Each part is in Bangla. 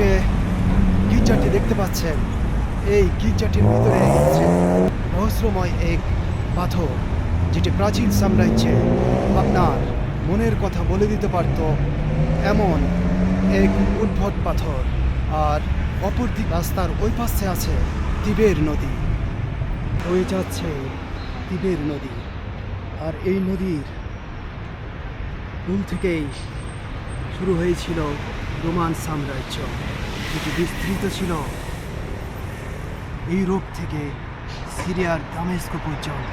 যে গির্জাটি দেখতে পাচ্ছেন, এই গির্জাটির ভিতরে আছে রহস্যময় এক পাথর, যেটি প্রাচীন সাম্রাজ্যে আপনার মনের কথা বলে দিতে পারত এমন এক উদ্ভট পাথর। আর অপর দিক রাস্তার ওই পাশে আছে তিবের নদী। হয়ে যাচ্ছে তিবের নদী। আর এই নদীর মূল থেকেই শুরু হয়েছিল রোমান সাম্রাজ্য, যেটি বিস্তৃত ছিল। ইউরোপ থেকে সিরিয়ার দামেস্ক পর্যন্ত।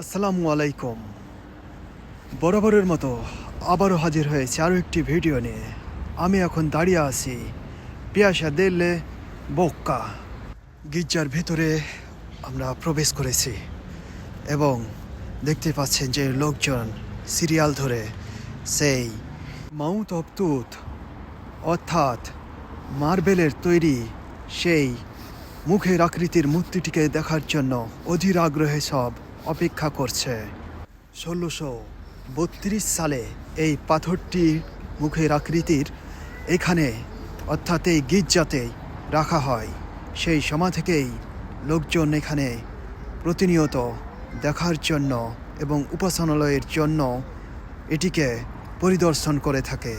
আসসালামু আলাইকুম। বরাবরের মতো আবারও হাজির হয়েছে আরও একটি ভিডিও নিয়ে। আমি এখন দাঁড়িয়ে আছি পিয়াসা দেল্লে বক্কা গির্জার ভেতরে আমরা প্রবেশ করেছি এবং দেখতে পাচ্ছেন যে লোকজন সিরিয়াল ধরে সেই মাউথ অফ তুথ অর্থাৎ মার্বেলের তৈরি সেই মুখের আকৃতির মূর্তিটিকে দেখার জন্য অধীর আগ্রহে সব অপেক্ষা করছে। ষোলোশো বত্রিশ সালে এই পাথরটি মুখের আকৃতির এখানে, অর্থাৎ এই গির্জাতেই রাখা হয়। সেই সময় থেকেই লোকজন এখানে প্রতিনিয়ত দেখার জন্য এবং উপাসনালয়ের জন্য এটিকে পরিদর্শন করে থাকে।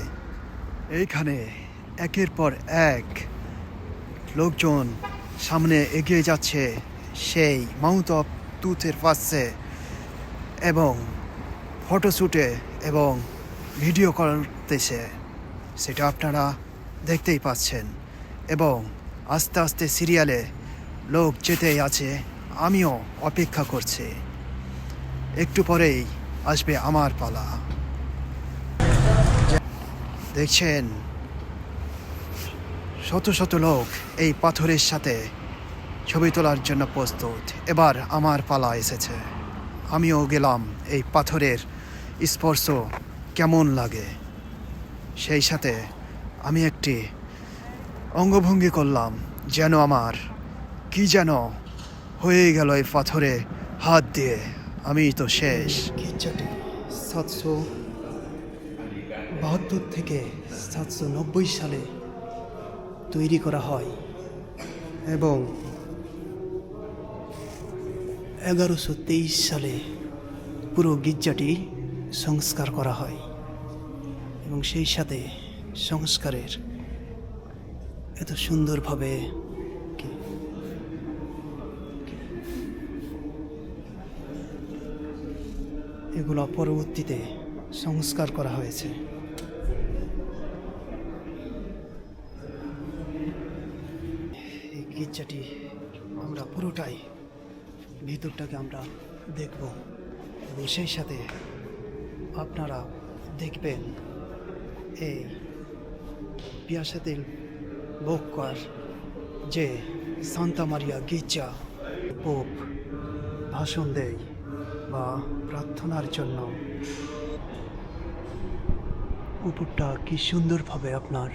এইখানে একের পর এক লোকজন সামনে এগিয়ে যাচ্ছে সেই মাউথ অফ টুথের পাশে এবং ফটোশ্যুটে এবং ভিডিও করতেছে। সেটা আপনারা দেখতেই পাচ্ছেন এবং আস্তে আস্তে সিরিয়ালে লোক যেতেই আছে, আমিও অপেক্ষা করছি। একটু পরেই আসবে আমার পালা। দেখছেন? শত শত লোক এই পাথরের সাথে ছবি তোলার জন্য প্রস্তুত। এবার আমার পালা এসেছে। আমিও গেলাম এই পাথরের স্পর্শ কেমন লাগে? সেই সাথে আমি একটি অঙ্গভঙ্গি করলাম, যেন আমার কি যেন হয়ে গেল এই পাথরে হাত দিয়ে। আমি তো শেষ। সাতশো বাহাত্তর থেকে সাতশো নব্বই সালে তৈরি করা হয় এবং এগারোশো তেইশ সালে পুরো গির্জাটি সংস্কার করা হয় এবং সেই সাথে সংস্কারের এত সুন্দরভাবে এগুলো পরবর্তীতে সংস্কার করা হয়েছে এই গির্জাটি আমরা পুরোটাই ভিতরটাকে আমরা দেখব এবং সেই সাথে আপনারা দেখবেন এই পিয়াসাতেল বক্কার যে সান্তা মারিয়া গির্জা পোপ ভাষণ দেয় বা প্রার্থনার জন্য। উপরটা কি সুন্দরভাবে আপনার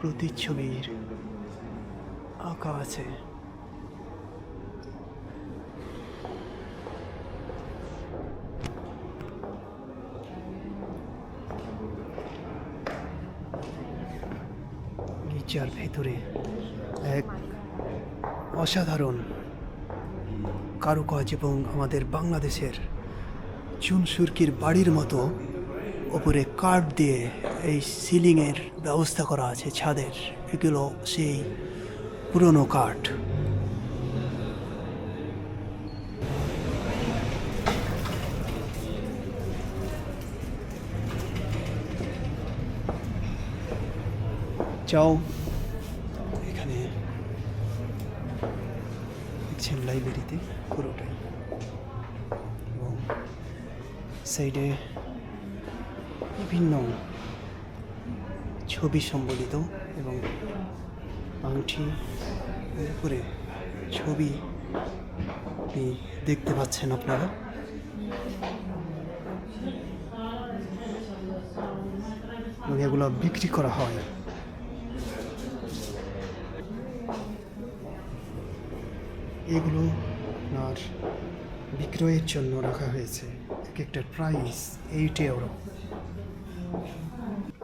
প্রতিচ্ছবির আঁকা আছে। গির্জার ভেতরে এক অসাধারণ কারুকাজ এবং আমাদের বাংলাদেশের চুন সুরকির বাড়ির মতো ওপরে কাঠ দিয়ে এই সিলিংয়ের ব্যবস্থা করা আছে ছাদের। এগুলো সেই পুরনো কাঠ। যাও। এখানে দেখছেন লাইব্রেরিতে পুরোটাই। এবং সাইডে বিভিন্ন ছবি সম্বলিত এবং আংটি উপরে ছবি দেখতে পাচ্ছেন আপনারা। এবং এগুলো বিক্রি করা হয়। এগুলো আপনার বিক্রয়ের জন্য রাখা হয়েছে। এক একটা প্রাইস এইট ইউরো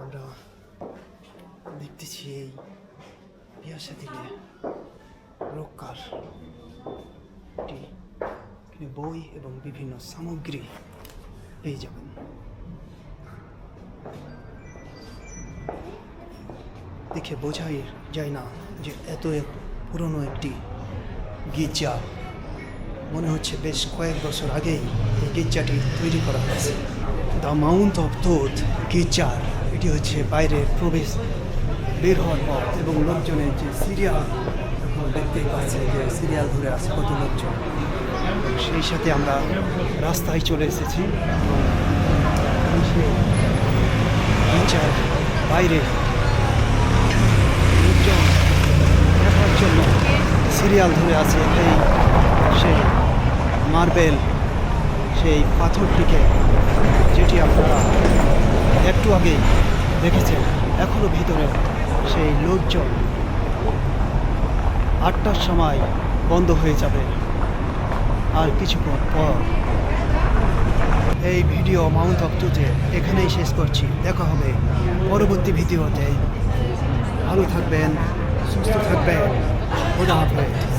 আমরা দেখতেছি এই বিয়াসা দিলে একটি বই এবং বিভিন্ন সামগ্রী পেয়ে যাবেন। দেখে বোঝাই যায় না যে এত এক পুরনো একটি গির্জা। মনে হচ্ছে বেশ কয়েক বছর আগেই এই গির্জাটি তৈরি করা হয়েছে। দ্য মাউন্ট অফ তোত গির্জার। এটি হচ্ছে বাইরের প্রবেশ বের হওয়ার পর এবং লোকজনের যে সিরিয়াল দেখতেই পাচ্ছে যে সিরিয়াল ধরে আছে কত লোকজন। সেই সাথে আমরা রাস্তায় চলে এসেছি গির্জার বাইরে। লোকজন দেখার জন্য সিরিয়াল ধরে আছে এই সেই মার্বেল, সেই পাথরটিকে, যেটি আপনারা একটু আগেই দেখেছেন এখনও ভিতরে সেই লোকজন আটটার সময় বন্ধ হয়ে যাবে। আর কিছুক্ষণ পর এই ভিডিও মাউন্ট অফ টুতে এখানেই শেষ করছি। দেখা হবে পরবর্তী ভিডিওতে। ভালো থাকবেন, সুস্থ থাকবেন। খোদা হাফেজ।